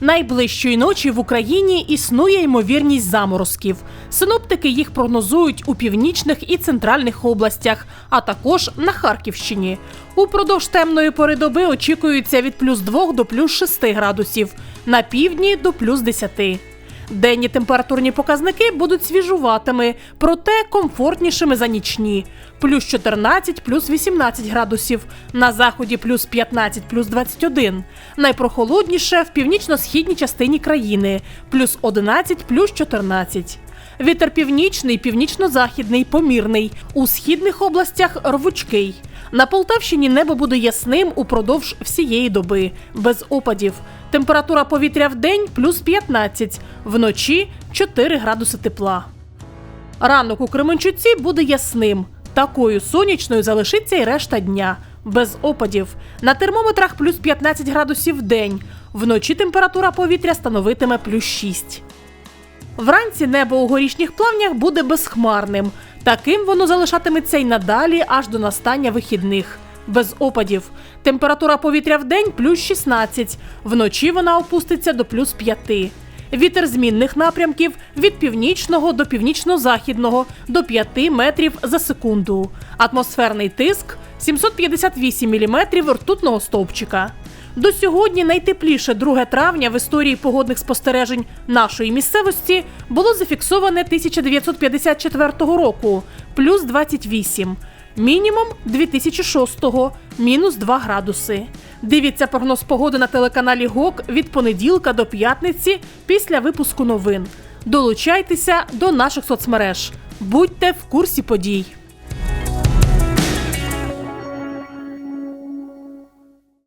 Найближчої ночі в Україні існує ймовірність заморозків. Синоптики їх прогнозують у північних і центральних областях, а також на Харківщині. Упродовж темної пори доби очікується від плюс 2 до плюс 6 градусів, на півдні до плюс 10. Денні температурні показники будуть свіжуватими, проте комфортнішими за нічні. Плюс 14, плюс 18 градусів. На заході плюс 15, плюс 21. Найпрохолодніше в північно-східній частині країни. Плюс 11, плюс 14. Вітер північний, північно-західний, помірний. У східних областях рвучкий. На Полтавщині небо буде ясним упродовж всієї доби, без опадів. Температура повітря в день плюс 15, вночі 4 градуси тепла. Ранок у Кременчуці буде ясним. Такою сонячною залишиться і решта дня. Без опадів. На термометрах плюс 15 градусів в день. Вночі температура повітря становитиме плюс 6. Вранці небо у горішніх плавнях буде безхмарним. Таким воно залишатиметься й надалі аж до настання вихідних. Без опадів. Температура повітря в день плюс 16. Вночі вона опуститься до плюс 5. Вітер змінних напрямків від північного до північно-західного до 5 метрів за секунду. Атмосферний тиск 758 міліметрів ртутного стовпчика. До сьогодні найтепліше 2 травня в історії погодних спостережень нашої місцевості було зафіксоване 1954 року плюс 28. Мінімум 2006-го мінус 2 градуси. Дивіться прогноз погоди на телеканалі ГОК від понеділка до п'ятниці після випуску новин. Долучайтеся до наших соцмереж. Будьте в курсі подій.